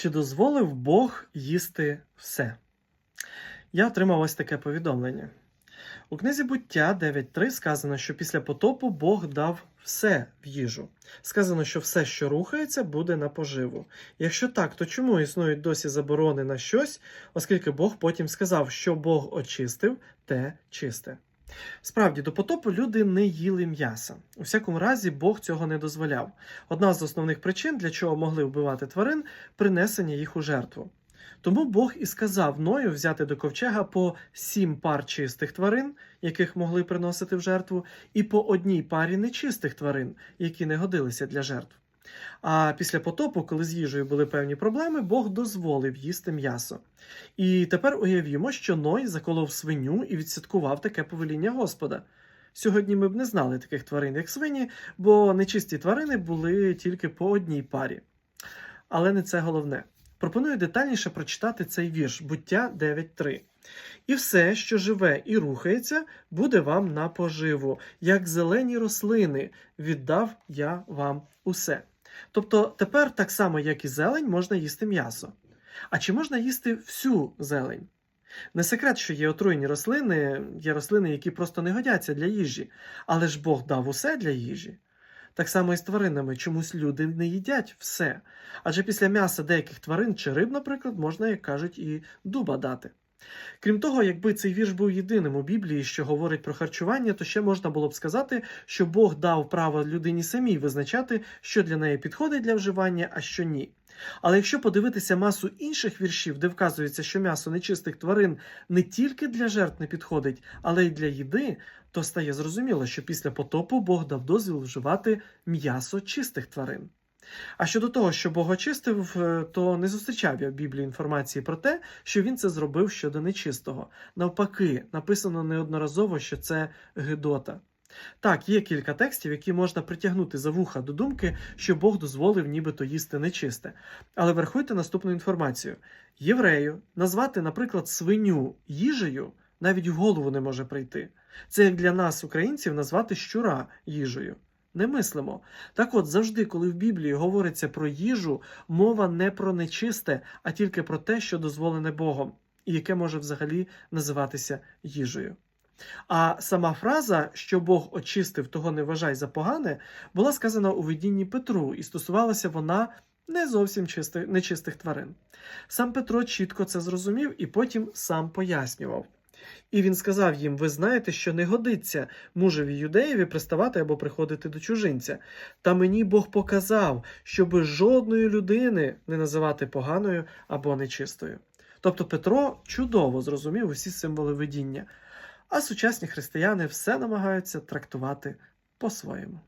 Чи дозволив Бог їсти все? Я отримав ось таке повідомлення. У книзі буття 9.3 сказано, що після потопу Бог дав все в їжу. Сказано, що все, що рухається, буде на поживу. Якщо так, то чому існують досі заборони на щось, оскільки Бог потім сказав, що Бог очистив, те чисте. Справді, до потопу люди не їли м'яса. У всякому разі, Бог цього не дозволяв. Одна з основних причин, для чого могли вбивати тварин, принесення їх у жертву. Тому Бог і сказав Ною взяти до ковчега по сім пар чистих тварин, яких могли приносити в жертву, і по одній парі нечистих тварин, які не годилися для жертв. А після потопу, коли з їжею були певні проблеми, Бог дозволив їсти м'ясо. І тепер уявімо, що Ной заколов свиню і відсвяткував таке повеління Господа. Сьогодні ми б не знали таких тварин, як свині, бо нечисті тварини були тільки по одній парі. Але не це головне. Пропоную детальніше прочитати цей вірш буття 9.3. І все, що живе і рухається, буде вам на поживу, як зелені рослини, віддав я вам усе. Тобто тепер, так само, як і зелень, можна їсти м'ясо. А чи можна їсти всю зелень? Не секрет, що є отруєні рослини, є рослини, які просто не годяться для їжі, але ж Бог дав усе для їжі. Так само і з тваринами, чомусь люди не їдять все. Адже після м'яса деяких тварин чи риб, наприклад, можна, як кажуть, і дуба дати. Крім того, якби цей вірш був єдиним у Біблії, що говорить про харчування, то ще можна було б сказати, що Бог дав право людині самій визначати, що для неї підходить для вживання, а що ні. Але якщо подивитися масу інших віршів, де вказується, що м'ясо нечистих тварин не тільки для жертв не підходить, але й для їди, то стає зрозуміло, що після потопу Бог дав дозвіл вживати м'ясо чистих тварин. А щодо того, що Бог очистив, е, то не зустрічав я в Біблії інформації про те, що він це зробив щодо нечистого. Навпаки, написано неодноразово, що це Гедота. Так, є кілька текстів, які можна притягнути за вуха до думки, що Бог дозволив нібито їсти нечисте. Але врахуйте наступну інформацію: єврею назвати, наприклад, свиню їжею навіть в голову не може прийти. Це як для нас, українців, назвати щура їжею. Не мислимо. Так от завжди, коли в Біблії говориться про їжу, мова не про нечисте, а тільки про те, що дозволене Богом, і яке може взагалі називатися їжею. А сама фраза, що Бог очистив, того не вважай за погане, була сказана у видінні Петру, і стосувалася вона не зовсім чистих, нечистих тварин. Сам Петро чітко це зрозумів і потім сам пояснював. І він сказав їм: Ви знаєте, що не годиться мужеві юдеєві приставати або приходити до чужинця. Та мені Бог показав, щоби жодної людини не називати поганою або нечистою. Тобто Петро чудово зрозумів усі символи видіння, а сучасні християни все намагаються трактувати по-своєму.